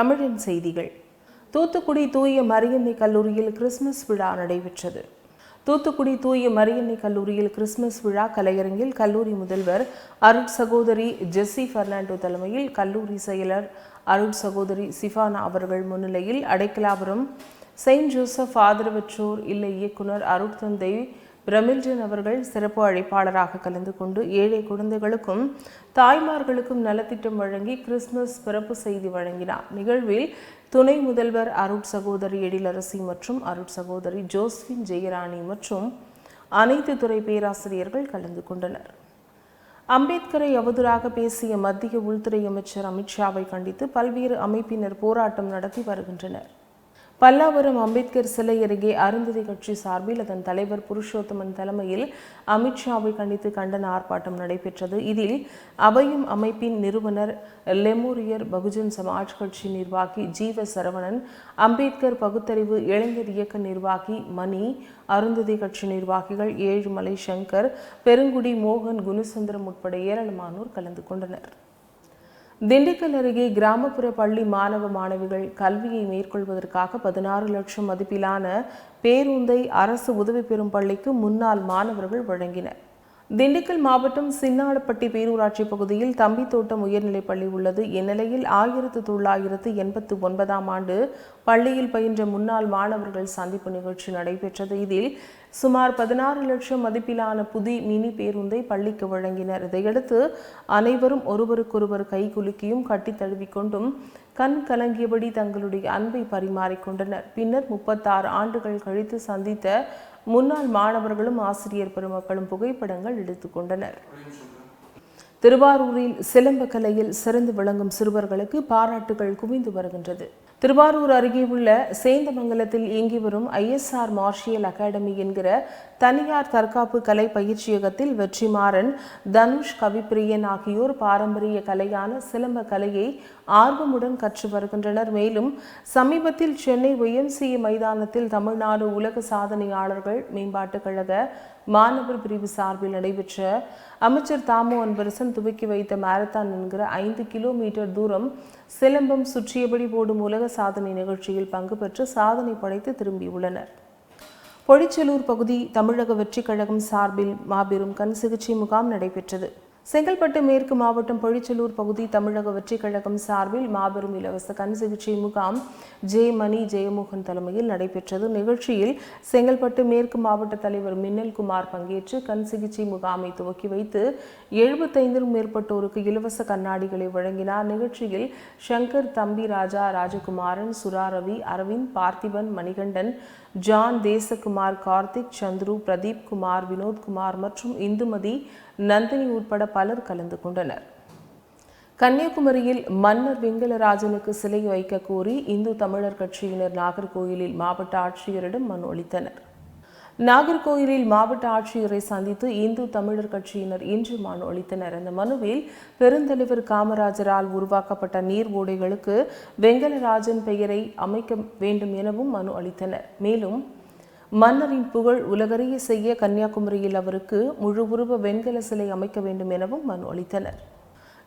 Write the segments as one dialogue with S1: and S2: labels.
S1: தமிழின் செய்திகள். தூத்துக்குடி தூய மரியன்னை கல்லூரியில் கிறிஸ்துமஸ் விழா நடைபெற்றது. தூத்துக்குடி தூய மரியன்னை கல்லூரியில் கிறிஸ்துமஸ் விழா கலையரங்கில் கல்லூரி முதல்வர் அருட் சகோதரி ஜெஸ்ஸி பெர்னாண்டோ தலைமையில் கல்லூரி செயலர் அருட் சகோதரி சிஃபானா அவர்கள் முன்னிலையில் அடைக்கலாபுரம் செயின்ட் ஜோசப் ஆதரவற்றோர் இல்ல இயக்குனர் அருட்தந்தை ரமில்ஜன் அவர்கள் சிறப்பு அழைப்பாளராக கலந்து கொண்டு ஏழை குழந்தைகளுக்கும் தாய்மார்களுக்கும் நலத்திட்டம் வழங்கி கிறிஸ்துமஸ் பிறப்பு செய்தி வழங்கினார். நிகழ்வில் துணை முதல்வர் அருட் சகோதரி எழிலரசி மற்றும் அருட் சகோதரி ஜோஸ்பின் ஜெயராணி மற்றும் அனைத்து துறை பேராசிரியர்கள் கலந்து கொண்டனர். அம்பேத்கரை அவதூறாக பேசிய மத்திய உள்துறை அமைச்சர் அமித்ஷாவை கண்டித்து பல்வேறு அமைப்பினர் போராட்டம் நடத்தி வருகின்றனர். பல்லாவரம் அம்பேத்கர் சிலை அருகே அருந்ததி கட்சி சார்பில் அதன் தலைவர் புருஷோத்தமன் தலைமையில் அமித்ஷாவை கண்டித்து கண்டன ஆர்ப்பாட்டம் நடைபெற்றது. இதில் அபயம் அமைப்பின் நிறுவனர் லெமோரியர் பகுஜன் சமாஜ் கட்சி நிர்வாகி ஜீவ சரவணன் அம்பேத்கர் பகுத்தறிவு இளைஞர் இயக்க நிர்வாகி மணி அருந்ததி கட்சி நிர்வாகிகள் ஏழுமலை சங்கர் பெருங்குடி மோகன் குணசுந்தரம் உட்பட ஏராளமானோர் கலந்து கொண்டனர். திண்டுக்கல் அருகே கிராமப்புற பள்ளி மாணவ மாணவிகள் கல்வியை மேற்கொள்வதற்காக பதினாறு லட்சம் மதிப்பிலான பேருந்தை அரசு உதவி பெறும் பள்ளிக்கு முன்னாள் மாணவர்கள் வழங்கினர். திண்டுக்கல் மாவட்டம் சின்னாளப்பட்டி பேரூராட்சி பகுதியில் தம்பித்தோட்டம் உயர்நிலைப் பள்ளி உள்ளது. இந்நிலையில் ஆயிரத்து தொள்ளாயிரத்து எண்பத்து ஒன்பதாம் ஆண்டு பள்ளியில் பயின்ற முன்னாள் மாணவர்கள் சந்திப்பு நிகழ்ச்சி நடைபெற்றது. இதில் சுமார் பதினாறு லட்சம் மதிப்பிலான புதி மினி பேருந்தை பள்ளிக்கு வழங்கினர். இதையடுத்து அனைவரும் ஒருவருக்கொருவர் கை குலுக்கியும் கட்டி தழுவிக்கொண்டும் கண் கலங்கியபடி தங்களுடைய அன்பை பரிமாறிக்கொண்டனர். பின்னர் முப்பத்தாறு ஆண்டுகள் கழித்து சந்தித்த முன்னாள் மாணவர்களும் ஆசிரியர் பெருமக்களும் புகைப்படங்கள் எடுத்துக்கொண்டனர். திருவாரூரில் சிலம்ப கலையில் சிறந்து விளங்கும் சிறுவர்களுக்கு பாராட்டுகள் குவிந்து வருகின்றது. திருவாரூர் அருகே உள்ள சேந்தமங்கலத்தில் இயங்கி வரும் ஐஎஸ்ஆர் மார்ஷியல் அகாடமி என்கிற தனியார் தற்காப்பு கலை பயிற்சியகத்தில் வெற்றிமாறன் தனுஷ் கவிப்பிரியன் ஆகியோர் பாரம்பரிய கலையான சிலம்ப கலையை ஆர்வமுடன் கற்று வருகின்றனர். மேலும் சமீபத்தில் சென்னை ஒய்எம்சிஏ மைதானத்தில் தமிழ்நாடு உலக சாதனையாளர்கள் மேம்பாட்டுக் கழக மாணவர் பிரிவு சார்பில் நடைபெற்ற அமைச்சர் தாமு அன்பரசன் துவக்கி வைத்த மாரத்தான் என்கிற ஐந்து கிலோமீட்டர் தூரம் சிலம்பம் சுற்றியபடி போடும் உலக சாதனை நிகழ்ச்சியில் பங்கு பெற்று சாதனை படைத்து திரும்பியுள்ளனர். பொழிச்சலூர் பகுதி தமிழக வெற்றிக் கழகம் சார்பில் மாபெரும் கண் சிகிச்சை முகாம் நடைபெற்றது. செங்கல்பட்டு மேற்கு மாவட்டம் பொழிச்சலூர் பகுதி தமிழக வெற்றிக் கழகம் சார்பில் மாபெரும் இலவச கண் சிகிச்சை முகாம் ஜே மணி ஜெயமோகன் தலைமையில் நடைபெற்றது. நிகழ்ச்சியில் செங்கல்பட்டு மேற்கு மாவட்ட தலைவர் மின்னல் குமார் பங்கேற்று கண் சிகிச்சை முகாமை துவக்கி வைத்து எழுபத்தைந்திற்கும் மேற்பட்டோருக்கு இலவச கண்ணாடிகளை வழங்கினார். நிகழ்ச்சியில் சங்கர் தம்பி ராஜா ராஜகுமாரன் சுராரவி அரவிந்த் பார்த்திபன் மணிகண்டன் ஜான் தேசகுமார் கார்த்திக் சந்துரு பிரதீப் குமார் வினோத்குமார் மற்றும் இந்துமதி நந்தினி உட்பட பலர் கலந்து கொண்டனர். கன்னியாகுமரியில் மன்னர் வெங்கலராஜனுக்கு சிலை வைக்க கோரி இந்து தமிழர் கட்சியினர் நாகர்கோயிலில் மாவட்ட ஆட்சியரிடம் மனு அளித்தனர். நாகர்கோயிலில் மாவட்ட ஆட்சியரை சந்தித்து இந்து தமிழர் கட்சியினர் இன்று மனு அளித்தனர். அந்த மனுவில் பெருந்தலைவர் காமராஜரால் உருவாக்கப்பட்ட நீர் ஓடைகளுக்கு வெங்கலராஜன் பெயரை அமைக்க வேண்டும் எனவும் மனு அளித்தனர். மேலும் மன்னரின் புகழ் உலகறிய செய்ய கன்னியாகுமரியில் அவருக்கு முழு உருவ வெண்கல சிலை அமைக்க வேண்டும் எனவும் மனு அளித்தனர்.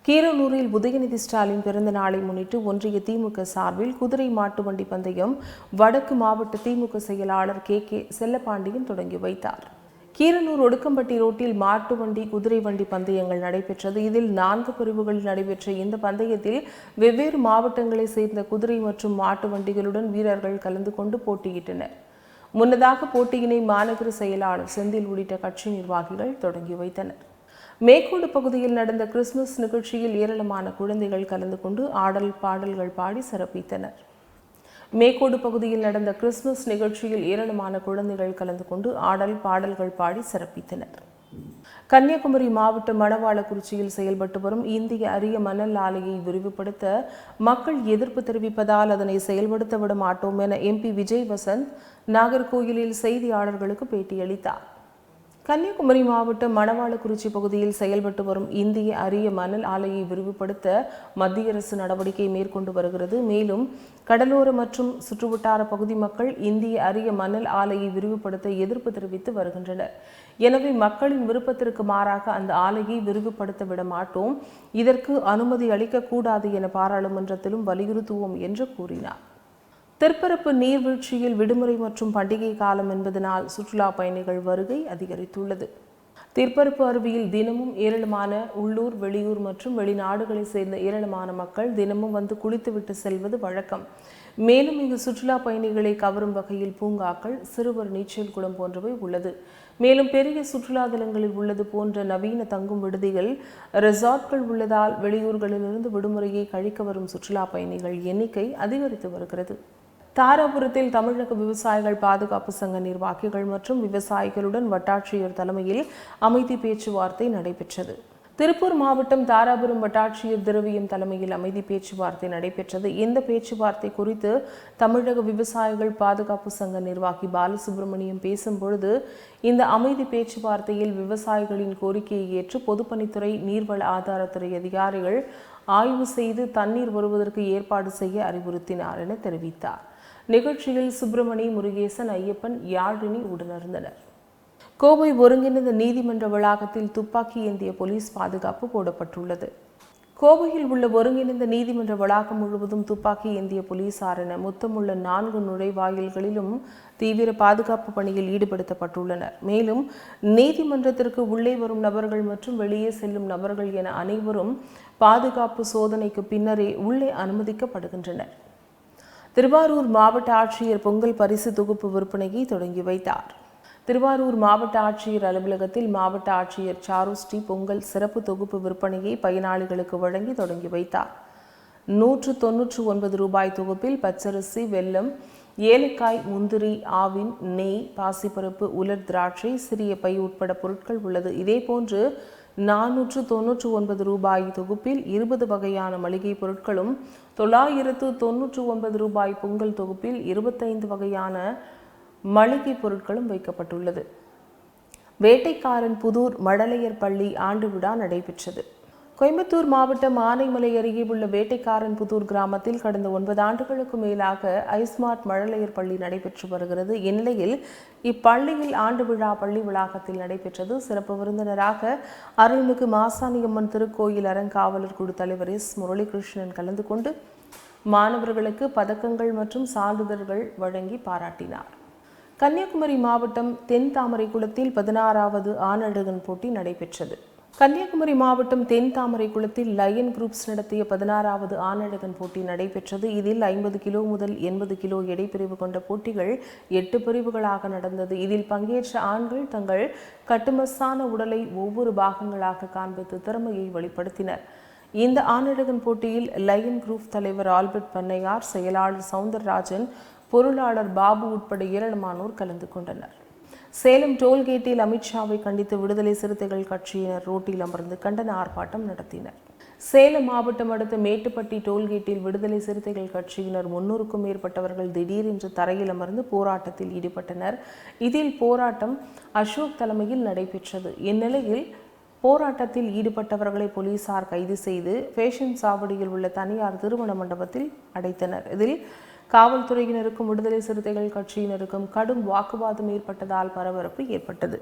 S1: கீரனூரில் உதயநிதி ஸ்டாலின் பிறந்த நாளை முன்னிட்டு ஒன்றிய திமுக சார்பில் குதிரை மாட்டு வண்டி பந்தயம் வடக்கு மாவட்ட திமுக செயலாளர் கே. கே. செல்லப்பாண்டியன் தொடங்கி வைத்தார். கீரனூர் ஒடுக்கம்பட்டி ரோட்டில் மாட்டு வண்டி குதிரை வண்டி பந்தயங்கள் நடைபெற்றது. இதில் நான்கு பிரிவுகளில் நடைபெற்ற இந்த பந்தயத்தில் வெவ்வேறு மாவட்டங்களை சேர்ந்த குதிரை மற்றும் மாட்டு வண்டிகளுடன் வீரர்கள் கலந்து கொண்டு போட்டியிட்டனர். முன்னதாக போட்டியினை மாநகர செயலாளர் செந்தில் உள்ளிட்ட கட்சி நிர்வாகிகள் தொடங்கி வைத்தனர். மேற்கோடு பகுதியில் நடந்த கிறிஸ்துமஸ் நிகழ்ச்சியில் ஏராளமான குழந்தைகள் கலந்து கொண்டு ஆடல் பாடல்கள் பாடி சிறப்பித்தனர். மேற்கோடு பகுதியில் நடந்த கிறிஸ்துமஸ் நிகழ்ச்சியில் ஏராளமான குழந்தைகள் கலந்து கொண்டு ஆடல் பாடல்கள் பாடி சிறப்பித்தனர். கன்னியாகுமரி மாவட்டம் மணவாளக்குறிச்சியில் செயல்பட்டு வரும் இந்திய அரிய மணல் ஆலையை விரிவுபடுத்த மக்கள் எதிர்ப்பு தெரிவிப்பதால் அதனை செயல்படுத்த விட மாட்டோம் என எம்பி விஜய் வசந்த் நாகர்கோயிலில் செய்தியாளர்களுக்கு பேட்டியளித்தார். கன்னியாகுமரி மாவட்டம் மணவாளக்குறிச்சி பகுதியில் செயல்பட்டு வரும் இந்திய அரிய மணல் ஆலையை விரிவுபடுத்த மத்திய அரசு நடவடிக்கை மேற்கொண்டு வருகிறது. மேலும் கடலோர மற்றும் சுற்றுவட்டார பகுதி மக்கள் இந்திய அரிய மணல் ஆலையை விரிவுபடுத்த எதிர்ப்பு தெரிவித்து வருகின்றனர். எனவே மக்களின் விருப்பத்திற்கு மாறாக அந்த ஆலையை விரிவுபடுத்த விட மாட்டோம். இதற்கு அனுமதி அளிக்கக்கூடாது என பாராளுமன்றத்திலும் வலியுறுத்துவோம் என்று கூறினார். தெற்பரப்பு நீர்வீழ்ச்சியில் விடுமுறை மற்றும் பண்டிகை காலம் என்பதனால் சுற்றுலா பயணிகள் வருகை அதிகரித்துள்ளது. திற்பரப்பு அருவியில் தினமும் ஏராளமான உள்ளூர் வெளியூர் மற்றும் வெளிநாடுகளை சேர்ந்த ஏராளமான மக்கள் தினமும் வந்து குளித்துவிட்டு செல்வது வழக்கம். மேலும் இங்கு சுற்றுலா பயணிகளை கவரும் வகையில் பூங்காக்கள் சிறுவர் நீச்சல் குளம் போன்றவை உள்ளது. மேலும் பெரிய சுற்றுலா தலங்களில் உள்ளது போன்ற நவீன தங்கும் விடுதிகள் ரெசார்ட்கள் உள்ளதால் வெளியூர்களிலிருந்து விடுமுறையை கழிக்க வரும் சுற்றுலா பயணிகள் எண்ணிக்கை அதிகரித்து வருகிறது. தாராபுரத்தில் தமிழக விவசாயிகள் பாதுகாப்பு சங்க நிர்வாகிகள் மற்றும் விவசாயிகளுடன் வட்டாட்சியர் தலைமையில் அமைதி பேச்சுவார்த்தை நடைபெற்றது. திருப்பூர் மாவட்டம் தாராபுரம் வட்டாட்சியர் திரவியம் தலைமையில் அமைதி பேச்சுவார்த்தை நடைபெற்றது. இந்த பேச்சுவார்த்தை குறித்து தமிழக விவசாயிகள் பாதுகாப்பு சங்க நிர்வாகி பாலசுப்ரமணியம் பேசும்பொழுது இந்த அமைதி பேச்சுவார்த்தையில் விவசாயிகளின் கோரிக்கையை ஏற்று பொதுப்பணித்துறை நீர்வள ஆதாரத்துறை அதிகாரிகள் ஆய்வு செய்து தண்ணீர் வருவதற்கு ஏற்பாடு செய்ய அறிவுறுத்தினார் என தெரிவித்தார். நிகழ்ச்சியில் சுப்பிரமணி முருகேசன் ஐயப்பன் யாழினி உடனிருந்தனர். கோவை ஒருங்கிணைந்த நீதிமன்ற வளாகத்தில் துப்பாக்கி ஏந்திய போலீஸ் பாதுகாப்பு போடப்பட்டுள்ளது. கோவையில் உள்ள ஒருங்கிணைந்த நீதிமன்ற வளாகம் முழுவதும் துப்பாக்கி ஏந்திய போலீசார் என மொத்தமுள்ள நான்கு நுழைவாயில்களிலும் தீவிர பாதுகாப்பு பணியில் ஈடுபடுத்தப்பட்டுள்ளனர். மேலும் நீதிமன்றத்திற்கு உள்ளே வரும் நபர்கள் மற்றும் வெளியே செல்லும் நபர்கள் என அனைவரும் பாதுகாப்பு சோதனைக்கு பின்னரே உள்ளே அனுமதிக்கப்படுகின்றனர். திருவாரூர் மாவட்ட ஆட்சியர் பொங்கல் பரிசு தொகுப்பு விற்பனையை தொடங்கி வைத்தார். திருவாரூர் மாவட்ட ஆட்சியர் அலுவலகத்தில் மாவட்ட ஆட்சியர் சாருஸ்ரீ பொங்கல் சிறப்பு தொகுப்பு விற்பனையை பயனாளிகளுக்கு வழங்கி தொடங்கி வைத்தார். நூற்று தொன்னூற்று ஒன்பது ரூபாய் தொகுப்பில் பச்சரிசி வெல்லம் ஏலக்காய் முந்திரி ஆவின் நெய் பாசிப்பருப்பு உலர் திராட்சை சிறிய பை உட்பட பொருட்கள் உள்ளது. இதேபோன்று நானூற்று தொன்னூற்று ஒன்பது ரூபாய் தொகுப்பில் இருபது வகையான மளிகை பொருட்களும் தொள்ளாயிரத்து தொன்னூற்று ஒன்பது ரூபாய் பொங்கல் தொகுப்பில் இருபத்தைந்து வகையான மளிகை பொருட்களும் வைக்கப்பட்டுள்ளது. வேட்டைக்காரன் புதூர் மடலையர் பள்ளி ஆண்டு விழா நடைபெற்றது. கோயம்புத்தூர் மாவட்டம் ஆனைமலை அருகே உள்ள வேட்டைக்காரன் புதூர் கிராமத்தில் கடந்த ஒன்பது ஆண்டுகளுக்கு மேலாக ஐஸ்மார்ட் மழலையர் பள்ளி நடைபெற்று வருகிறது. இந்நிலையில் இப்பள்ளியில் ஆண்டு விழா பள்ளி வளாகத்தில் நடைபெற்றது. சிறப்பு விருந்தினராக அருள்மிகு மாசாணியம்மன் திருக்கோயில் அறங்காவலர் குழு தலைவர் எஸ் முரளிகிருஷ்ணன் கலந்து கொண்டு மாணவர்களுக்கு பதக்கங்கள் மற்றும் சான்றிதழ்கள் வழங்கி பாராட்டினார். கன்னியாகுமரி மாவட்டம் தென் தாமரைக்குளத்தில் பதினாறாவது ஆனழகன் போட்டி நடைபெற்றது. கன்னியாகுமரி மாவட்டம் தென் தாமரைக்குளத்தில் லயன் குரூப்ஸ் நடத்திய பதினாறாவது ஆணழகன் போட்டி நடைபெற்றது. இதில் ஐம்பது கிலோ முதல் எண்பது கிலோ எடைப்பிரிவு கொண்ட போட்டிகள் எட்டு பிரிவுகளாக நடந்தது. இதில் பங்கேற்ற ஆண்கள் தங்கள் கட்டுமஸ்தான உடலை ஒவ்வொரு பாகங்களாக காண்பித்து திறமையை வெளிப்படுத்தினர். இந்த ஆணழகன் போட்டியில் லயன் குரூப் தலைவர் ஆல்பர்ட் பண்ணையார் செயலாளர் சவுந்தரராஜன் பொருளாளர் பாபு உட்பட ஏராளமானோர் கலந்து கொண்டனர். சேலம் டோல்கேட்டில் அமித்ஷாவை கண்டித்து விடுதலை சிறுத்தைகள் கட்சியினர் ரோட்டில் அமர்ந்து கண்டன ஆர்ப்பாட்டம் நடத்தினர். சேலம் மாவட்டம் அடுத்த மேட்டுப்பட்டி டோல்கேட்டில் விடுதலை சிறுத்தைகள் கட்சியினர் முன்னூறுக்கும் மேற்பட்டவர்கள் திடீரென்று தரையில் அமர்ந்து போராட்டத்தில் ஈடுபட்டனர். இதில் போராட்டம் அசோக் தலைமையில் நடைபெற்றது. இந்நிலையில் போராட்டத்தில் ஈடுபட்டவர்களை போலீசார் கைது செய்து ஃபேஷன் சாவடியில் உள்ள தனியார் திருமண மண்டபத்தில் அடைத்தனர். இதில் காவல்துறையினருக்கும் விடுதலை சிறுத்தைகள் கட்சியினருக்கும் கடும் வாக்குவாதம் ஏற்பட்டதால் பரபரப்பு ஏற்பட்டது.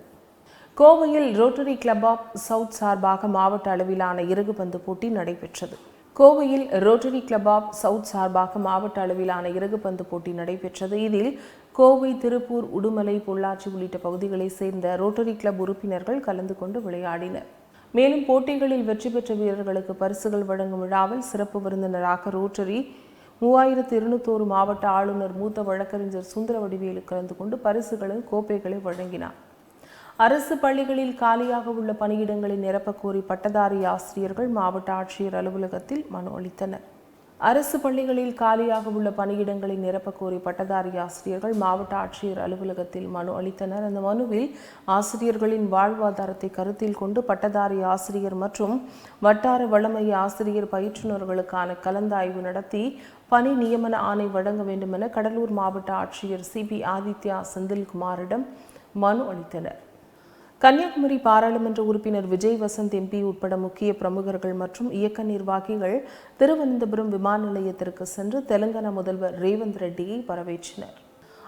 S1: கோவையில் ரோட்டரி கிளப் ஆஃப் சவுத் சார்பாக மாவட்ட அளவிலான இறகுபந்து போட்டி நடைபெற்றது. கோவையில் ரோட்டரி கிளப் ஆஃப் சவுத் சார்பாக மாவட்ட அளவிலான இறகுபந்து போட்டி நடைபெற்றது. இதில் கோவை திருப்பூர் உடுமலை பொள்ளாச்சி உள்ளிட்ட பகுதிகளைச் சேர்ந்த ரோட்டரி கிளப் உறுப்பினர்கள் கலந்து கொண்டு விளையாடினர். மேலும் போட்டிகளில் வெற்றி பெற்ற வீரர்களுக்கு பரிசுகள் வழங்கும் விழாவில் சிறப்பு விருந்தினராக ரோட்டரி மூவாயிரத்து இருநூத்தோரு மாவட்ட ஆளுநர் மூத்த வழக்கறிஞர் சுந்தரவடிவேலு கலந்து கொண்டு பரிசுகளும் கோப்பைகளை வழங்கினார். அரசு பள்ளிகளில் காலியாக உள்ள பணியிடங்களை நிரப்பக் கோரி பட்டதாரி ஆசிரியர்கள் மாவட்ட ஆட்சியர் அலுவலகத்தில் மனு அளித்தனர். அரசு பள்ளிகளில் காலியாக உள்ள பணியிடங்களை நிரப்பக்கோரி பட்டதாரி ஆசிரியர்கள் மாவட்ட ஆட்சியர் அலுவலகத்தில் மனு அளித்தனர். அந்த மனுவில் ஆசிரியர்களின் வாழ்வாதாரத்தை கருத்தில் கொண்டு பட்டதாரி ஆசிரியர் மற்றும் வட்டார வளமைய ஆசிரியர் பயிற்றுநர்களுக்கான கலந்தாய்வு நடத்தி பணி நியமன ஆணை வழங்க வேண்டும் என கடலூர் மாவட்ட ஆட்சியர் சிபி ஆதித்யா செந்தில்குமாரிடம் மனு அளித்தனர். கன்னியாகுமரி பாராளுமன்ற உறுப்பினர் விஜய் வசந்த் எம்பி உட்பட முக்கிய பிரமுகர்கள் மற்றும் இயக்க நிர்வாகிகள் திருவனந்தபுரம் விமான நிலையத்திற்கு சென்று தெலுங்கானா முதல்வர் ரேவந்த் ரெட்டியை வரவேற்றனர்.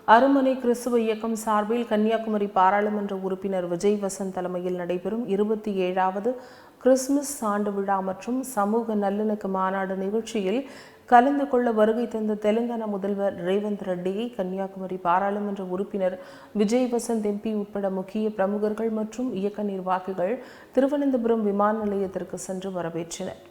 S1: அருமனை கிறிஸ்துவ இயக்கம் சார்பில் கன்னியாகுமரி பாராளுமன்ற உறுப்பினர் விஜய் வசந்த் தலைமையில் நடைபெறும் இருபத்தி ஏழாவது கிறிஸ்துமஸ் ஆண்டு விழா மற்றும் சமூக நல்லிணக்க மாநாடு நிகழ்ச்சியில் கலந்து கொள்ள வருகை தந்த தெலுங்கானா முதல்வர் ரேவந்த் ரெட்டியை கன்னியாகுமரி பாராளுமன்ற உறுப்பினர் விஜய் வசந்த் எம்பி உட்பட முக்கிய பிரமுகர்கள் மற்றும் இயக்க நிர்வாகிகள் திருவனந்தபுரம் விமான நிலையத்திற்கு சென்று வரவேற்றனர்.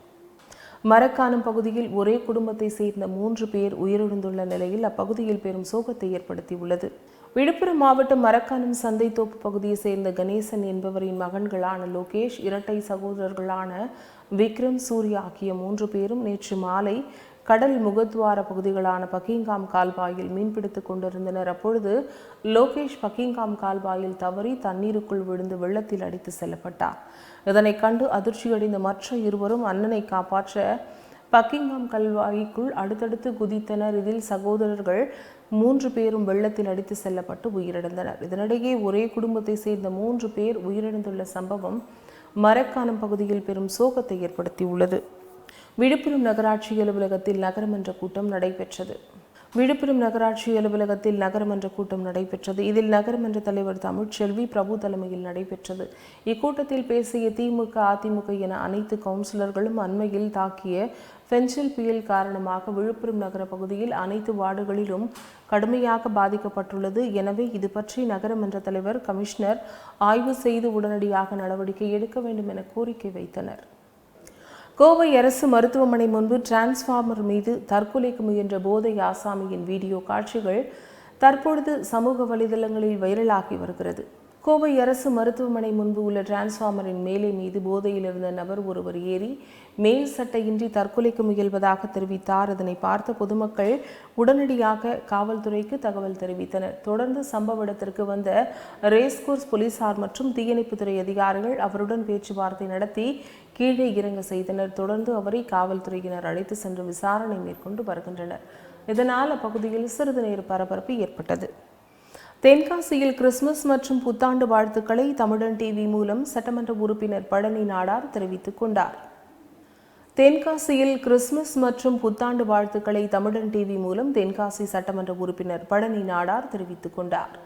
S1: மரக்கானம் பகுதியில் ஒரே குடும்பத்தை சேர்ந்த மூன்று பேர் உயிரிழந்துள்ள நிலையில் அப்பகுதியில் பெரும் சோகத்தை ஏற்படுத்தியுள்ளது. விழுப்புரம் மாவட்டம் மரக்கானம் சந்தைத்தோப்பு பகுதியை சேர்ந்த கணேசன் என்பவரின் மகன்களான லோகேஷ் இரட்டை சகோதரர்களான விக்ரம் சூர்யா ஆகிய மூன்று பேரும் நேற்று மாலை கடல் முகத்வார பகுதிகளான பக்கிங்காம் கால்வாயில் மீன்பிடித்துக் கொண்டிருந்தனர். அப்பொழுது லோகேஷ் பக்கிங்காம் கால்வாயில் தவறி தண்ணீருக்குள் விழுந்து வெள்ளத்தில் அடித்து செல்லப்பட்டார். இதனை கண்டு அதிர்ச்சியடைந்த மற்ற இருவரும் அண்ணனை காப்பாற்ற பக்கிங்காம் கல்வாய்க்குள் அடுத்தடுத்து குதித்தனர். இதில் சகோதரர்கள் மூன்று பேரும் வெள்ளத்தில் அடித்து செல்லப்பட்டு உயிரிழந்தனர். இதனிடையே ஒரே குடும்பத்தை சேர்ந்த மூன்று பேர் உயிரிழந்துள்ள சம்பவம் மரக்கானம் பகுதியில் பெரும் சோகத்தை ஏற்படுத்தியுள்ளது. விழுப்புரம் நகராட்சி அலுவலகத்தில் நகரமன்ற கூட்டம் நடைபெற்றது. விழுப்புரம் நகராட்சி அலுவலகத்தில் நகரமன்ற கூட்டம் நடைபெற்றது. இதில் நகரமன்ற தலைவர் தமிழ்ச்செல்வி பிரபு தலைமையில் நடைபெற்றது. இக்கூட்டத்தில் பேசிய திமுக அதிமுக என அனைத்து கவுன்சிலர்களும் அண்மையில் தாக்கிய பென்சில் புயல் காரணமாக விழுப்புரம் நகர பகுதியில் அனைத்து வார்டுகளிலும் கடுமையாக பாதிக்கப்பட்டுள்ளது. எனவே இது பற்றி நகரமன்ற தலைவர் கமிஷனர் ஆய்வு செய்து உடனடியாக நடவடிக்கை எடுக்க வேண்டும் என கோரிக்கை வைத்தனர். கோவை அரசு மருத்துவமனை முன்பு டிரான்ஸ்ஃபார்மர் மீது தற்கொலைக்கு முயன்ற போதை ஆசாமியின் வீடியோ காட்சிகள் தற்பொழுது சமூக வலைதளங்களில் வைரலாகி வருகிறது. கோவை அரசு மருத்துவமனை முன்பு உள்ள டிரான்ஸ்ஃபார்மரின் மேலே மீது போதையில் இருந்த நபர் ஒருவர் ஏறி மேல் சட்டையின்றி தற்கொலைக்கு முயல்வதாக தெரிவித்தார். அதனை பார்த்த பொதுமக்கள் உடனடியாக காவல்துறைக்கு தகவல் தெரிவித்தனர். தொடர்ந்து சம்பவ இடத்திற்கு வந்த ரேஸ்கோர்ஸ் போலீசார் மற்றும் தீயணைப்புத்துறை அதிகாரிகள் அவருடன் பேச்சுவார்த்தை நடத்தி கீழே இறங்க செய்தனர். தொடர்ந்து அவரை காவல்துறையினர் அழைத்து சென்று விசாரணை மேற்கொண்டு வருகின்றனர். இதனால் அப்பகுதியில் சிறிது நேர பரபரப்பு ஏற்பட்டது. தென்காசியில் கிறிஸ்துமஸ் மற்றும் புத்தாண்டு வாழ்த்துக்களை தமிழன் டிவி மூலம் சட்டமன்ற உறுப்பினர் பழனி நாடார் தெரிவித்துக் கொண்டார். தென்காசியில் கிறிஸ்துமஸ் மற்றும் புத்தாண்டு வாழ்த்துக்களை தமிழன் டிவி மூலம் தென்காசி சட்டமன்ற உறுப்பினர் பழனி நாடார் தெரிவித்துக் கொண்டார்.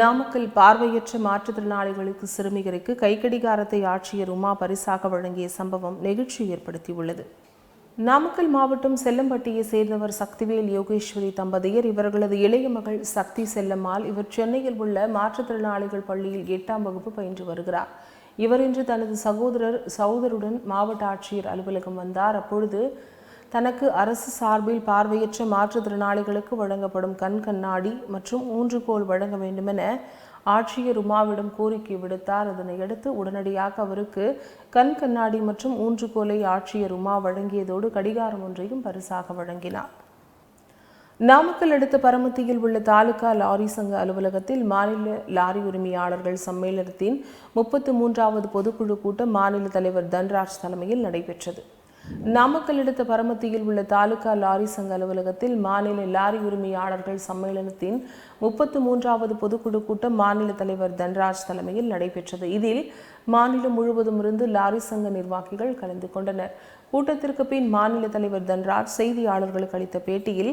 S1: நாமக்கல் பார்வையற்ற மாற்றுத்திறனாளிகளுக்கு சிறுமிகளுக்கு கைக்கடிகாரத்தை ஆட்சியர் உமா பரிசாக வழங்கிய சம்பவம் நெகிழ்ச்சி ஏற்படுத்தியுள்ளது. நாமக்கல் மாவட்டம் செல்லம்பட்டியை சேர்ந்தவர் சக்திவேல் யோகேஸ்வரி தம்பதியர் இவர்களது இளைய மகள் சக்தி செல்லம்மாள். இவர் சென்னையில் உள்ள மாற்றுத்திறனாளிகள் பள்ளியில் எட்டாம் வகுப்பு பயின்று வருகிறார். இவர் இன்று தனது சகோதரர் சகோதருடன் மாவட்ட ஆட்சியர் அலுவலகம் வந்தார். அப்பொழுது தனக்கு அரசு சார்பில் பார்வையற்ற மாற்றுத்திறனாளிகளுக்கு வழங்கப்படும் கண் கண்ணாடி மற்றும் ஊன்றுகோல் வழங்க வேண்டுமென ஆட்சியர் உமாவிடம் கோரிக்கை விடுத்தார். அதனையடுத்து உடனடியாக அவருக்கு கண் கண்ணாடி மற்றும் ஊன்றுகோலை ஆட்சியர் உமா வழங்கியதோடு கடிகாரம் ஒன்றையும் பரிசாக வழங்கினார். நாமக்கல் அடுத்த பரமத்தியில் உள்ள தாலுகா லாரி சங்க அலுவலகத்தில் மாநில லாரி உரிமையாளர்கள் சம்மேளனத்தின் முப்பத்து மூன்றாவது பொதுக்குழு கூட்டம் மாநில தலைவர் தன்ராஜ் தலைமையில் நடைபெற்றது. நாமக்கல் அடுத்த பரமத்தியில் உள்ள தாலுகா லாரி சங்க அலுவலகத்தில் மாநில லாரி உரிமையாளர்கள் சம்மேளனத்தின் முப்பத்து மூன்றாவது பொதுக்குழு கூட்டம் மாநில தலைவர் தன்ராஜ் தலைமையில் நடைபெற்றது. இதில் மாநிலம் முழுவதும் இருந்து லாரி சங்க நிர்வாகிகள் கலந்து கொண்டனர். கூட்டத்திற்கு பின் மாநில தலைவர் தன்ராஜ் செய்தியாளர்களுக்கு அளித்த பேட்டியில்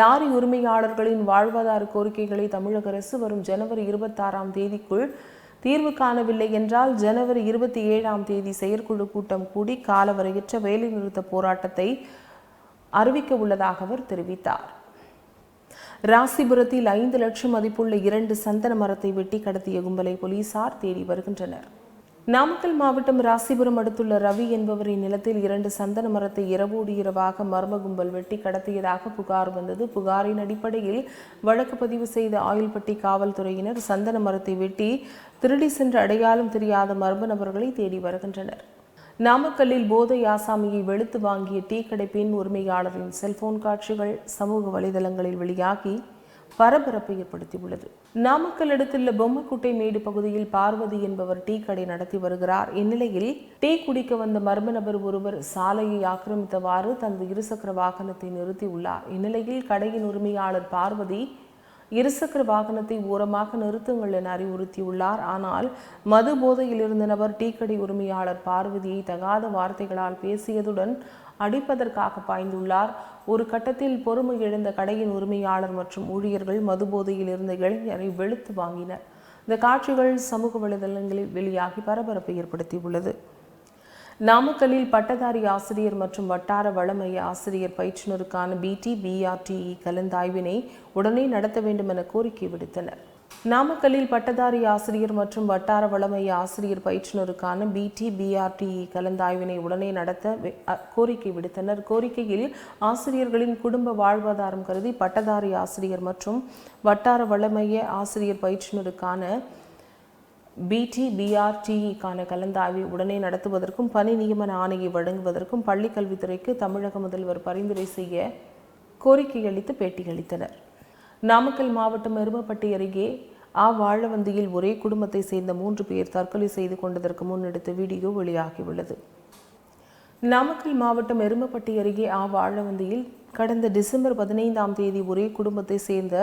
S1: லாரி உரிமையாளர்களின் வாழ்வாதார கோரிக்கைகளை தமிழக அரசு வரும் ஜனவரி இருபத்தாறாம் தேதிக்குள் தீர்வு காணவில்லை என்றால் ஜனவரி இருபத்தி ஏழாம் தேதி செயற்குழு கூட்டம் கூடி காலவரையற்ற வேலைநிறுத்த போராட்டத்தை அறிவிக்க உள்ளதாக அவர் தெரிவித்தார். ராசிபுரத்தில் ஐந்து லட்சம் மதிப்புள்ள இரண்டு சந்தன மரத்தை வெட்டி கடத்திய கும்பலை போலீசார் தேடி வருகின்றனர். நாமக்கல் மாவட்டம் ராசிபுரம் அடுத்துள்ள ரவி என்பவரின் நிலத்தில் இரண்டு சந்தன மரத்தை இரவோடு இரவாக மர்ம கும்பல் வெட்டி கடத்தியதாக புகார் வந்தது. புகாரின் அடிப்படையில் வழக்கு பதிவு செய்த ஆயுள்பட்டி காவல்துறையினர் சந்தன மரத்தை வெட்டி திருடி சென்ற அடையாளம் தெரியாத மர்ம நபர்களை தேடி வருகின்றனர். நாமக்கல்லில் போதை ஆசாமியை வெளுத்து வாங்கிய டீ கடை பெண் உரிமையாளரின் செல்போன் காட்சிகள் சமூக வலைதளங்களில் வெளியாகி பரபரப்பை ஏற்படுத்தியுள்ளது நாமக்கல் அடுத்துள்ள பொம்மக்குட்டை மேடு பகுதியில் பார்வதி என்பவர் டீ கடை நடத்தி வருகிறார். இந்நிலையில் டீ குடிக்க வந்த மர்ம நபர் ஒருவர் சாலையை ஆக்கிரமித்தவாறு தனது இருசக்கர வாகனத்தை நிறுத்தியுள்ளார். இந்நிலையில் கடையின் உரிமையாளர் பார்வதி இருசக்கர வாகனத்தை ஓரமாக நிறுத்துங்கள் என அறிவுறுத்தியுள்ளார். ஆனால் மது போதையில் இருந்த நபர் டீக்கடை உரிமையாளர் பார்வதியை தகாத வார்த்தைகளால் பேசியதுடன் அடிப்பதற்காக பாய்ந்துள்ளார். ஒரு கட்டத்தில் பொறுமை இழந்த கடையின் உரிமையாளர் மற்றும் ஊழியர்கள் மது போதையில் இருந்த இளைஞரை வெளுத்து வாங்கினர். இந்த காட்சிகள் சமூக வலைதளங்களில் வெளியாகி பரபரப்பை ஏற்படுத்தியுள்ளது. நாமக்கல்லில் பட்டதாரி ஆசிரியர் மற்றும் வட்டார வளமைய ஆசிரியர் பயிற்றுனருக்கான பிடி பிஆர்டிஇ கலந்தாய்வினை உடனே நடத்த வேண்டும் என கோரிக்கை விடுத்தனர். நாமக்கல்லில் பட்டதாரி ஆசிரியர் மற்றும் வட்டார வளமைய ஆசிரியர் பயிற்றுனருக்கான பிடி பிஆர்டிஇ கலந்தாய்வினை உடனே நடத்த கோரிக்கை விடுத்தனர். கோரிக்கையில் ஆசிரியர்களின் குடும்ப வாழ்வாதாரம் கருதி பட்டதாரி ஆசிரியர் மற்றும் வட்டார வளமைய ஆசிரியர் பயிற்றுனருக்கான பிடி பிஆர்டிஇக்கான கலந்தாய்வை உடனே நடத்துவதற்கும் பணி நியமன ஆணையை வழங்குவதற்கும் பள்ளிக்கல்வித்துறைக்கு தமிழக முதல்வர் பரிந்துரை செய்ய கோரிக்கை அளித்து பேட்டியளித்தனர் நாமக்கல் மாவட்டம் எருமப்பட்டி அருகே ஆ வாழவந்தியில் ஒரே குடும்பத்தை சேர்ந்த மூன்று பேர் தற்கொலை செய்து கொண்டதற்கு முன் எடுத்த வீடியோ வெளியாகியுள்ளது. நாமக்கல் மாவட்டம் எருமப்பட்டி அருகே ஆ கடந்த டிசம்பர் பதினைந்தாம் தேதி ஒரே குடும்பத்தை சேர்ந்த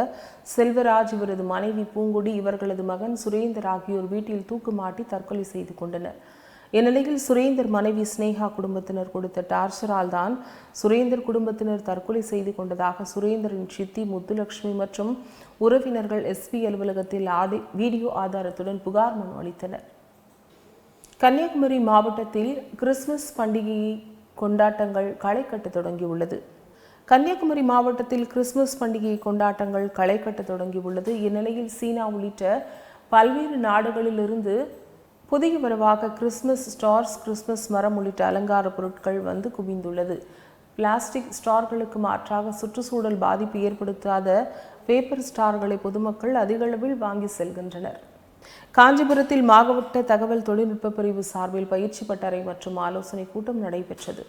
S1: செல்வராஜ் இவரது மனைவி பூங்கொடி இவர்களது மகன் சுரேந்தர் ஆகியோர் வீட்டில் தூக்குமாட்டி தற்கொலை செய்து கொண்டனர். இந்நிலையில் சுரேந்தர் மனைவி ஸ்னேகா குடும்பத்தினர் கொடுத்த டார்ச்சரால் தான் சுரேந்தர் குடும்பத்தினர் தற்கொலை செய்து கொண்டதாக சுரேந்தரின் சித்தி முத்துலட்சுமி மற்றும் உறவினர்கள் எஸ்பி அலுவலகத்தில் ஆடி வீடியோ ஆதாரத்துடன் புகார் மனு அளித்தனர். கன்னியாகுமரி மாவட்டத்தில் கிறிஸ்துமஸ் பண்டிகை கொண்டாட்டங்கள் களை கட்ட தொடங்கியுள்ளது. கன்னியாகுமரி மாவட்டத்தில் கிறிஸ்துமஸ் பண்டிகை கொண்டாட்டங்கள் களை கட்ட தொடங்கியுள்ளது. இந்நிலையில் சீனா உள்ளிட்ட பல்வேறு நாடுகளிலிருந்து புதிய வரவாக கிறிஸ்துமஸ் ஸ்டார்ஸ் கிறிஸ்துமஸ் மரம் உள்ளிட்ட அலங்கார பொருட்கள் வந்து குவிந்துள்ளது. பிளாஸ்டிக் ஸ்டார்களுக்கு மாற்றாக சுற்றுச்சூழல் பாதிப்பு ஏற்படுத்தாத பேப்பர் ஸ்டார்களை பொதுமக்கள் அதிகளவில் வாங்கி செல்கின்றனர். காஞ்சிபுரத்தில் மாவட்ட தகவல் தொழில்நுட்ப பிரிவு சார்பில் பயிற்சி பட்டறை மற்றும் ஆலோசனை கூட்டம் நடைபெற்றது.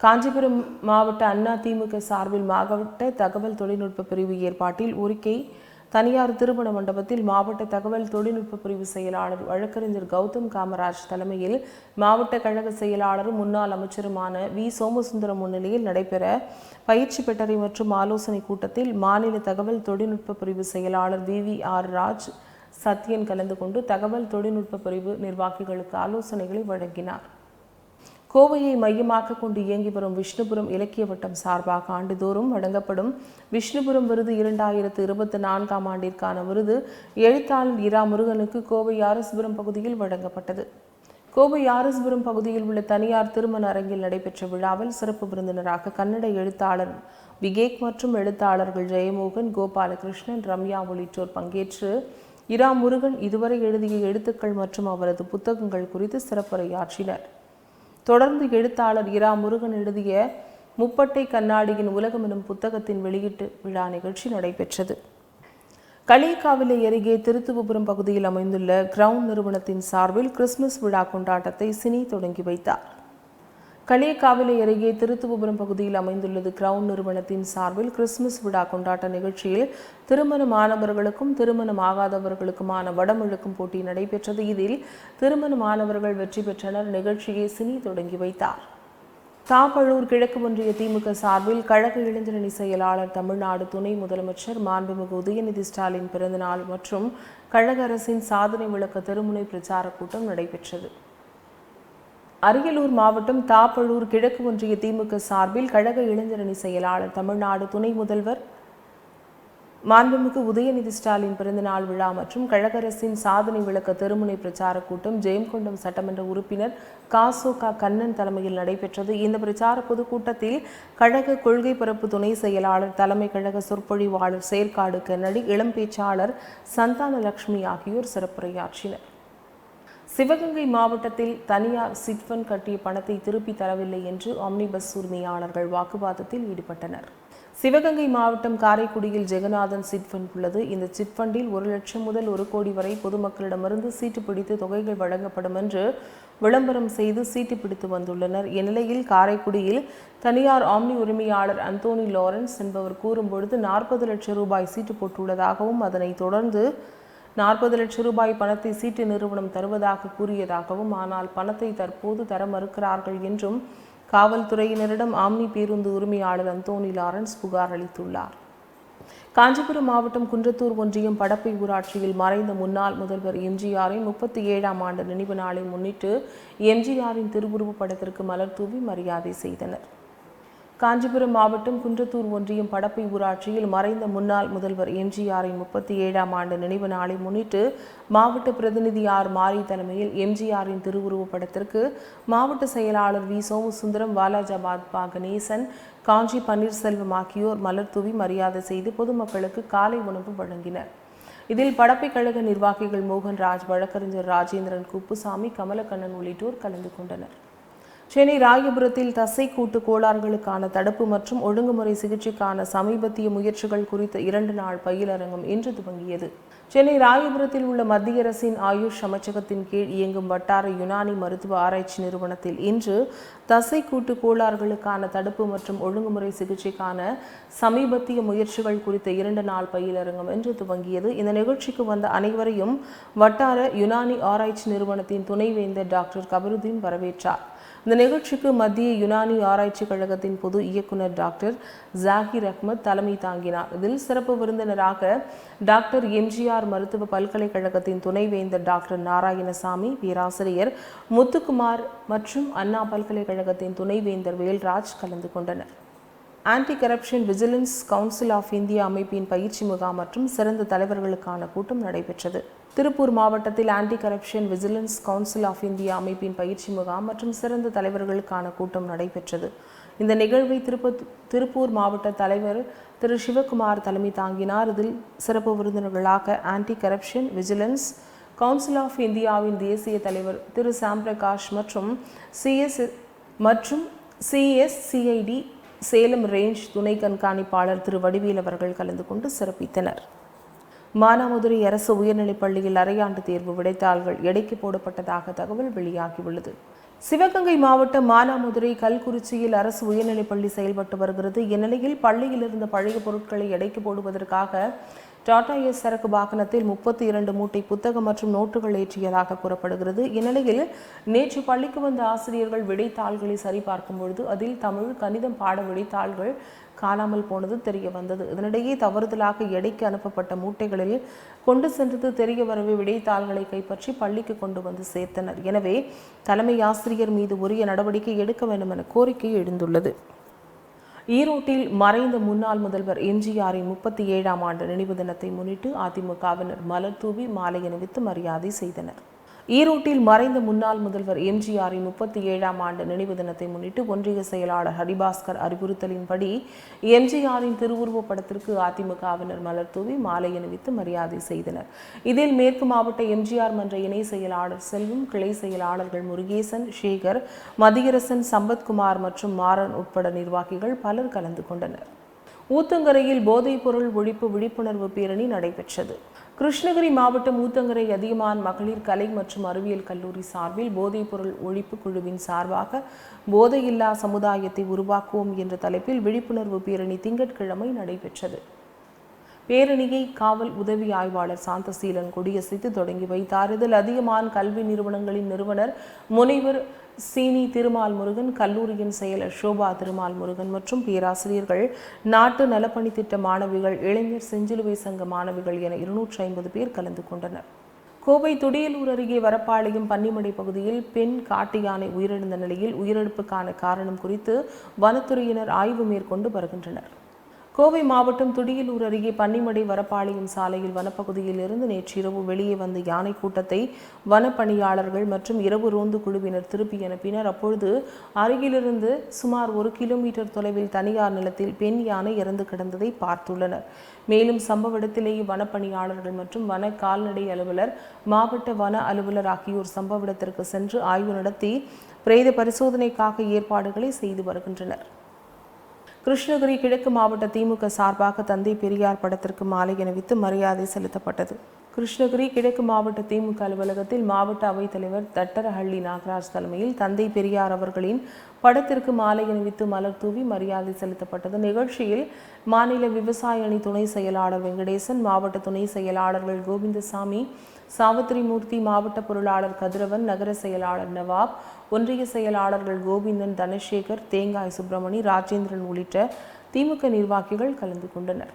S1: காஞ்சிபுரம் மாவட்ட அண்ணா திமுக சார்பில் மாவட்ட தகவல் தொழில்நுட்ப பிரிவு ஏற்பாட்டில் உரிக்கை தனியார் திருமண மண்டபத்தில் மாவட்ட தகவல் தொழில்நுட்ப பிரிவு செயலாளர் வழக்கறிஞர் கௌதம் காமராஜ் தலைமையில் மாவட்ட கழக செயலாளரும் முன்னாள் அமைச்சருமான வி. சோமசுந்தரம் முன்னிலையில் நடைபெற பயிற்சி பெட்டறை மற்றும் ஆலோசனை கூட்டத்தில் மாநில தகவல் தொழில்நுட்ப பிரிவு செயலாளர் V. V. R. Raj Sathyan கலந்து கொண்டு தகவல் தொழில்நுட்ப பிரிவு நிர்வாகிகளுக்கு ஆலோசனைகளை வழங்கினார். கோவையை மையமாக கொண்டு இயங்கி வரும் விஷ்ணுபுரம் இலக்கிய வட்டம் சார்பாக ஆண்டுதோறும் வழங்கப்படும் விஷ்ணுபுரம் விருது இரண்டாயிரத்து இருபத்தி நான்காம் ஆண்டிற்கான விருது எழுத்தாளர் இரா முருகனுக்கு கோவை ஆரஸ்புரம் பகுதியில் வழங்கப்பட்டது. கோவை ஆரஸ்புரம் பகுதியில் உள்ள தனியார் திருமண அரங்கில் நடைபெற்ற விழாவில் சிறப்பு விருந்தினராக கன்னட எழுத்தாளர் விவேக் மற்றும் எழுத்தாளர்கள் ஜெயமோகன் கோபாலகிருஷ்ணன் ரம்யா உள்ளிட்டோர் பங்கேற்று இரா முருகன் இதுவரை எழுதிய எழுத்துக்கள் மற்றும் அவரது புத்தகங்கள் குறித்து சிறப்புரையாற்றினர். தொடர்ந்து எழுத்தாளர் இரா முருகன் எழுதிய முப்பட்டை கண்ணாடியின் உலகம் எனும் புத்தகத்தின் வெளியீட்டு விழா நிகழ்ச்சி நடைபெற்றது. களியக்காவிலை அருகே திருத்துவபுரம் பகுதியில் அமைந்துள்ள கிரவுண்ட் நிறுவனத்தின் சார்பில் கிறிஸ்துமஸ் விழா கொண்டாட்டத்தை சினி தொடங்கி வைத்தார். களியக்காவிலை அருகே திருத்துவபுரம் பகுதியில் அமைந்துள்ளது கிரவுண்ட் நிறுவனத்தின் சார்பில் கிறிஸ்துமஸ் விழா கொண்டாட்ட நிகழ்ச்சியில் திருமணமானவர்களுக்கும் திருமணமாகாதவர்களுக்குமான வடமிழுக்கும் போட்டி நடைபெற்றது. இதில் திருமணமானவர்கள் வெற்றி பெற்றனர். நிகழ்ச்சியை சினி தொடங்கி வைத்தார். தாப்பழூர் கிழக்கு ஒன்றிய திமுக சார்பில் கழக இளைஞரணி செயலாளர் தமிழ்நாடு துணை முதலமைச்சர் மாண்புமிகு உதயநிதி ஸ்டாலின் பிறந்தநாள் மற்றும் கழக அரசின் சாதனை விளக்க தெருமுனை பிரச்சார கூட்டம் நடைபெற்றது. அரியலூர் மாவட்டம் தாப்பழூர் கிழக்கு ஒன்றிய திமுக சார்பில் கழக இளைஞரணி செயலாளர் தமிழ்நாடு துணை முதல்வர் மாண்புமிகு உதயநிதி ஸ்டாலின் பிறந்தநாள் விழா மற்றும் கழக அரசின் சாதனை விளக்க தெருமுனை பிரச்சார கூட்டம் ஜெயங்கொண்டம் சட்டமன்ற உறுப்பினர் காசோகா கண்ணன் தலைமையில் நடைபெற்றது. இந்த பிரச்சார பொதுக்கூட்டத்தில் கழக கொள்கை பரப்பு துணை செயலாளர் தலைமை கழக சொற்பொழிவாளர் செயற்காடு கண்ணடி இளம் பேச்சாளர் சந்தான லட்சுமி ஆகியோர் சிறப்புரையாற்றினர். சிவகங்கை மாவட்டத்தில் தனியார் சிட்ஃபண்ட் கட்டிய பணத்தை திருப்பி தரவில்லை என்று ஆம்னி பஸ் உரிமையாளர்கள் வாக்குவாதத்தில் ஈடுபட்டனர். சிவகங்கை மாவட்டம் காரைக்குடியில் ஜெகநாதன் சிட்ஃபண்ட் உள்ளது. இந்த சிட்ஃபண்டில் ஒரு லட்சம் முதல் ஒரு கோடி வரை பொதுமக்களிடமிருந்து சீட்டு பிடித்து தொகைகள் வழங்கப்படும் என்று விளம்பரம் செய்து சீட்டு பிடித்து வந்துள்ளனர். இந்நிலையில் காரைக்குடியில் தனியார் ஆம்னி உரிமையாளர் அந்தோனி லாரன்ஸ் என்பவர் கூறும்பொழுது நாற்பது லட்சம் ரூபாய் சீட்டு போட்டுள்ளதாகவும் அதனைத் தொடர்ந்து நாற்பது லட்சம் ரூபாய் பணத்தை சீட்டு நிறுவனம் தருவதாக கூறியதாகவும் ஆனால் பணத்தை தற்போது தர மறுக்கிறார்கள் என்றும் காவல்துறையினரிடம் ஆம்னி பேருந்து உரிமையாளர் அந்தோனி லாரன்ஸ் புகார் அளித்துள்ளார். காஞ்சிபுரம் மாவட்டம் குன்றத்தூர் ஒன்றியம் படப்பை ஊராட்சியில் மறைந்த முன்னாள் முதல்வர் எம்ஜிஆரின் முப்பத்தி ஏழாம் ஆண்டு நினைவு நாளை முன்னிட்டு எம்ஜிஆரின் திருவுருவப் படத்திற்கு மலர் தூவி மரியாதை செய்தனர். காஞ்சிபுரம் மாவட்டம் குன்றத்தூர் ஒன்றியம் படப்பை ஊராட்சியில் மறைந்த முன்னாள் முதல்வர் எம்ஜிஆரின் முப்பத்தி ஏழாம் ஆண்டு நினைவு நாளை முன்னிட்டு மாவட்ட பிரதிநிதி ஆர் மாரி தலைமையில் எம்ஜிஆரின் திருவுருவப் படத்திற்கு மாவட்ட செயலாளர் வி சோமசுந்தரம் வாலாஜாபாத் பா கணேசன் காஞ்சி பன்னீர்செல்வம் ஆகியோர் மலர் தூவி மரியாதை செய்து பொதுமக்களுக்கு காலை உணவு வழங்கினர். இதில் படப்பை கழக நிர்வாகிகள் மோகன்ராஜ் வழக்கறிஞர் ராஜேந்திரன் குப்புசாமி கமலக்கண்ணன் உள்ளிட்டோர் கலந்து கொண்டனர். சென்னை ராயபுரத்தில் தசை கூட்டு கோளாறுகளுக்கான தடுப்பு மற்றும் ஒழுங்குமுறை சிகிச்சைக்கான சமீபத்திய முயற்சிகள் குறித்த இரண்டு நாள் பயிலரங்கம் இன்று துவங்கியது. சென்னை ராயபுரத்தில் உள்ள மத்திய அரசின் ஆயுஷ் அமைச்சகத்தின் கீழ் இயங்கும் வட்டார யுனானி மருத்துவ ஆராய்ச்சி நிறுவனத்தில் இன்று தசை கூட்டு கோளாறுகளுக்கான தடுப்பு மற்றும் ஒழுங்குமுறை சிகிச்சைக்கான சமீபத்திய முயற்சிகள் குறித்த இரண்டு நாள் பயிலரங்கம் இன்று துவங்கியது. இந்த நிகழ்ச்சிக்கு வந்த அனைவரையும் வட்டார யுனானி ஆராய்ச்சி நிறுவனத்தின் துணைவேந்தர் டாக்டர் கபருதீன் வரவேற்றார். இந்த நிகழ்ச்சிக்கு மத்திய யுனானி ஆராய்ச்சி கழகத்தின் பொது இயக்குனர் டாக்டர் ஜாகிர் அஹ்மத் தலைமை தாங்கினார். இதில் சிறப்பு விருந்தினராக டாக்டர் எம்ஜிஆர் மருத்துவ பல்கலைக்கழகத்தின் துணைவேந்தர் டாக்டர் நாராயணசாமி பேராசிரியர் முத்துக்குமார் மற்றும் அண்ணா பல்கலைக்கழகத்தின் துணைவேந்தர் வேல்ராஜ் கலந்து கொண்டனர். Anti corruption vigilance council of India அமைப்பின் பயிற்சி முகாம் மற்றும் சிறந்த தலைவர்களுக்கான கூட்டம் நடைபெற்றது. திருப்பூர் மாவட்டத்தில் anti corruption vigilance council of India அமைப்பின் பயிற்சி முகாம் மற்றும் சிறந்த தலைவர்களுக்கான கூட்டம் நடைபெற்றது. இந்த நிகழ்வை திருப்பத் திருப்பூர் மாவட்ட தலைவர் திரு சிவகுமார் தலைமை தாங்கினார். இதில் சிறப்பு விருந்தினர்களாக anti corruption vigilance council of இந்தியாவின் தேசிய தலைவர் திரு சாம் பிரகாஷ் மற்றும் சிஎஸ் மற்றும் சிஎஸ்சிஐடி சேலம் ரேஞ்ச் துணை கண்காணிப்பாளர் திரு. வடிவேல் அவர்கள் கலந்து கொண்டு சிறப்பித்தனர். மானாமதுரை அரசு உயர்நிலைப் பள்ளியில் அரையாண்டு தேர்வு விடைத்தாள்கள் எடைக்கு போடப்பட்டதாக தகவல் வெளியாகியுள்ளது. சிவகங்கை மாவட்டம் மானாமதுரை கல்குறிச்சியில் அரசு உயர்நிலைப் பள்ளி செயல்பட்டு வருகிறது. இந்நிலையில் பள்ளியில் இருந்த பழைய பொருட்களை எடைக்கு போடுவதற்காக டாடா எஸ் சரக்கு வாகனத்தில் முப்பத்தி இரண்டு மூட்டை புத்தகம் மற்றும் நோட்டுகள் ஏற்றியதாக கூறப்படுகிறது. இந்நிலையில் நேற்று பள்ளிக்கு வந்த ஆசிரியர்கள் விடைத்தாள்களை சரிபார்க்கும் பொழுது அதில் தமிழ் கணிதம் பாட விடைத்தாள்கள் காணாமல் போனது தெரிய வந்தது. இதனிடையே தவறுதலாக எடைக்கு அனுப்பப்பட்ட மூட்டைகளில் கொண்டு சென்றது தெரிய வரவே விடைத்தாள்களை கைப்பற்றி பள்ளிக்கு கொண்டு வந்து சேர்த்தனர். எனவே தலைமை ஆசிரியர் மீது உரிய நடவடிக்கை எடுக்க வேண்டும் என கோரிக்கை எழுந்துள்ளது. ஈரோட்டில் மறைந்த முன்னாள் முதல்வர் எம்ஜிஆரின் முப்பத்தி ஏழாம் ஆண்டு நினைவு தினத்தை முன்னிட்டு அதிமுகவினர் மலர் தூவி மாலை அணிவித்து மரியாதை செய்தனர். ஈரோட்டில் மறைந்த முன்னாள் முதல்வர் எம்ஜிஆரின் முப்பத்தி ஏழாம் ஆண்டு நினைவு தினத்தை முன்னிட்டு ஒன்றிய செயலாளர் ஹரிபாஸ்கர் அறிவுறுத்தலின்படி எம்ஜிஆரின் திருவுருவப் படத்திற்கு அதிமுகவினர் மலர் தூவி மாலை அணிவித்து மரியாதை செய்தனர். இதில் மேற்கு மாவட்ட எம்ஜிஆர் மன்ற இணை செயலாளர் செல்வம் கிளை செயலாளர்கள் முருகேசன் சேகர் மதியரசன் சம்பத்குமார் மற்றும் மாறன் உட்பட நிர்வாகிகள் பலர் கலந்து கொண்டனர். ஊத்தங்கரையில் போதைப்பொருள் ஒழிப்பு விழிப்புணர்வு பேரணி நடைபெற்றது. கிருஷ்ணகிரி மாவட்டம் ஊத்தங்கரை அதியமான் மகளிர் கலை மற்றும் அறிவியல் கல்லூரி சார்பில் போதைப்பொருள் ஒழிப்பு குழுவின் சார்பாக போதையில்லா சமுதாயத்தை உருவாக்குவோம் என்ற தலைப்பில் விழிப்புணர்வு பேரணி திங்கட்கிழமை நடைபெற்றது. பேரணியை காவல் உதவி ஆய்வாளர் சாந்தசீலன் கொடியசைத்து தொடங்கி வைத்தார். இதில் அதிகமான் கல்வி நிறுவனங்களின் நிறுவனர் முனைவர் சீனி திருமால் முருகன் கல்லூரியின் செயலர் சோபா திருமால் முருகன் மற்றும் பேராசிரியர்கள் நாட்டு நலப்பணி திட்ட மாணவிகள் இளைஞர் செஞ்சிலுவை சங்க மாணவிகள் என இருநூற்றி ஐம்பது பேர் கலந்து கொண்டனர். கோவை துடியலூர் அருகே வரப்பாளையம் பன்னிமடை பகுதியில் பெண் காட்டு யானை உயிரிழந்த நிலையில் உயிரிழப்புக்கான காரணம் குறித்து வனத்துறையினர் ஆய்வு மேற்கொண்டு வருகின்றனர். கோவை மாவட்டம் துடியலூர் அருகே பன்னிமடை வரப்பாளையம் சாலையில் வனப்பகுதியில் இருந்து நேற்றிரவு வெளியே வந்த யானை கூட்டத்தை வனப்பணியாளர்கள் மற்றும் இரவு ரோந்து குழுவினர் திருப்பி அனுப்பினர். அப்பொழுது அருகிலிருந்து சுமார் ஒரு கிலோமீட்டர் தொலைவில் தனியார் நிலத்தில் பெண் யானை இறந்து கிடந்ததை பார்த்துள்ளனர். மேலும் சம்பவ இடத்திலேயே வனப்பணியாளர்கள் மற்றும் வன கால்நடை அலுவலர் மாவட்ட வன அலுவலர் ஆகியோர் சம்பவ இடத்திற்கு சென்று ஆய்வு நடத்தி பிரேத பரிசோதனைக்காக ஏற்பாடுகளை செய்து வருகின்றனர். கிருஷ்ணகிரி கிழக்கு மாவட்ட திமுக சார்பாக தந்தை பெரியார் படத்திற்கு மாலை அணிவித்து மரியாதை செலுத்தப்பட்டது. கிருஷ்ணகிரி கிழக்கு மாவட்ட திமுக அலுவலகத்தில் மாவட்ட அவைத்தலைவர் தட்டரஹள்ளி நாகராஜ் தலைமையில் தந்தை பெரியார் அவர்களின் படத்திற்கு மாலை அணிவித்து மலர் தூவி மரியாதை செலுத்தப்பட்டது. நிகழ்ச்சியில் மாநில விவசாய அணி துணை செயலாளர் வெங்கடேசன் மாவட்ட துணை செயலாளர்கள் கோவிந்தசாமி சாவித்திரி மூர்த்தி மாவட்ட பொருளாளர் கதிரவன் நகர செயலாளர் நவாப் ஒன்றிய செயலாளர்கள் கோவிந்தன் தனசேகர் தேங்காய் சுப்பிரமணி ராஜேந்திரன் உள்ளிட்ட திமுக நிர்வாகிகள் கலந்து கொண்டனர்.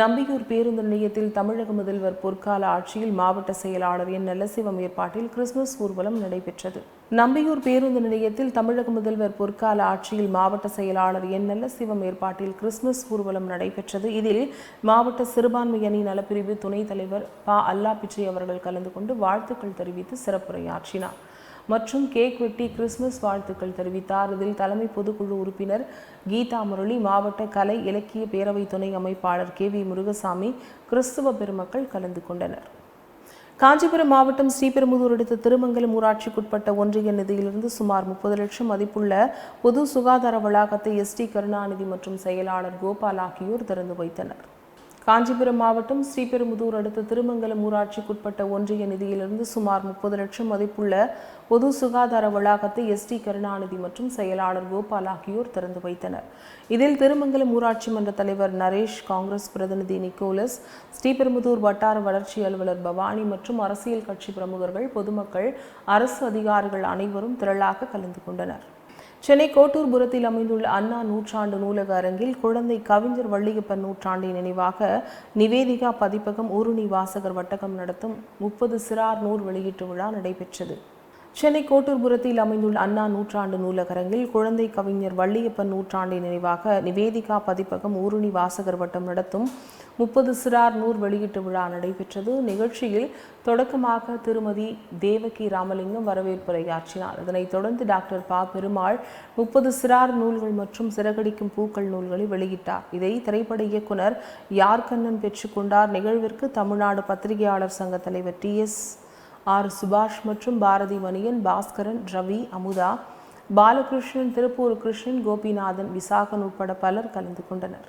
S1: நம்பியூர் பேருந்து நிலையத்தில் தமிழக முதல்வர் பொற்கால ஆட்சியில் மாவட்ட செயலாளர் என் நல்லசிவம் ஏற்பாட்டில் கிறிஸ்துமஸ் ஊர்வலம் நடைபெற்றது. நம்பியூர் பேருந்து நிலையத்தில் தமிழக முதல்வர் பொற்கால ஆட்சியில் மாவட்ட செயலாளர் என் நல்லசிவம் ஏற்பாட்டில் கிறிஸ்துமஸ் ஊர்வலம் நடைபெற்றது. இதில் மாவட்ட சிறுபான்மை அணி நலப்பிரிவு துணைத் தலைவர் ப. அல்லா பிச்சை அவர்கள் கலந்து கொண்டு வாழ்த்துக்கள் தெரிவித்து சிறப்புரையாற்றினார். மற்றும் கேக் வெட்டி கிறிஸ்துமஸ் வாழ்த்துக்கள் தெரிவித்தார். இதில் தலைமை பொதுக்குழு உறுப்பினர் கீதா முரளி மாவட்ட கலை இலக்கிய பேரவை துணை அமைப்பாளர் கே வி முருகசாமி கிறிஸ்துவ பெருமக்கள் கலந்து கொண்டனர். காஞ்சிபுரம் மாவட்டம் ஸ்ரீபெரும்புதூர் அடுத்த திருமங்கலம் ஊராட்சிக்குட்பட்ட ஒன்றிய நிதியிலிருந்து சுமார் முப்பது லட்சம் மதிப்புள்ள பொது சுகாதார வளாகத்தை எஸ்டி கருணாநிதி மற்றும் செயலாளர் கோபால் ஆகியோர் திறந்து வைத்தனர். காஞ்சிபுரம் மாவட்டம் ஸ்ரீபெரும்புதூர் அடுத்த திருமங்கலம் ஊராட்சிக்குட்பட்ட ஒன்றிய நிதியிலிருந்து சுமார் முப்பது லட்சம் மதிப்புள்ள பொது சுகாதார வளாகத்தை எஸ்டி கருணாநிதி மற்றும் செயலாளர் கோபால் ஆகியோர் திறந்து வைத்தனர். இதில் திருமங்கலம் ஊராட்சி மன்ற தலைவர் நரேஷ் காங்கிரஸ் பிரதிநிதி நிக்கோலஸ் ஸ்ரீபெரும்புதூர் வட்டார வளர்ச்சி அலுவலர் பவானி மற்றும் அரசியல் கட்சி பிரமுகர்கள் பொதுமக்கள் அரசு அதிகாரிகள் அனைவரும் திரளாக கலந்து கொண்டனர். சென்னை கோட்டூர்புரத்தில் அமைந்துள்ள அண்ணா நூற்றாண்டு நூலக அரங்கில் குழந்தை கவிஞர் வள்ளியப்பன் நூற்றாண்டின் நினைவாக நிவேதிகா பதிப்பகம் ஊருணி வாசகர் வட்டகம் நடத்தும் முப்பது சிறார் நூல் வெளியீட்டு விழா நடைபெற்றது. சென்னை கோட்டூர்புரத்தில் அமைந்துள்ள அண்ணா நூற்றாண்டு நூலகரங்கில் குழந்தை கவிஞர் வள்ளியப்பன் நூற்றாண்டின் நினைவாக நிவேதிகா பதிப்பகம் ஊருணி வாசகர் வட்டம் நடத்தும் முப்பது சிறார் நூல் வெளியீட்டு விழா நடைபெற்றது. நிகழ்ச்சியில் தொடக்கமாக திருமதி தேவகி ராமலிங்கம் வரவேற்புரையாற்றினார் இதனைத் தொடர்ந்து டாக்டர் பா. பெருமாள் முப்பது சிறார் நூல்கள் மற்றும் சிறகடிக்கும் பூக்கள் நூல்களை வெளியிட்டார். இதை திரைப்பட இயக்குனர் யார்கண்ணன் பெற்றுக்கொண்டார் நிகழ்விற்கு தமிழ்நாடு பத்திரிகையாளர் சங்க தலைவர் டி. எஸ். ஆர். சுபாஷ் மற்றும் பாரதி மணியன் பாஸ்கரன் ரவி அமுதா பாலகிருஷ்ணன் திருப்பூர் கிருஷ்ணன் கோபிநாதன் விசாகன் உட்பட பலர் கலந்து கொண்டனர்.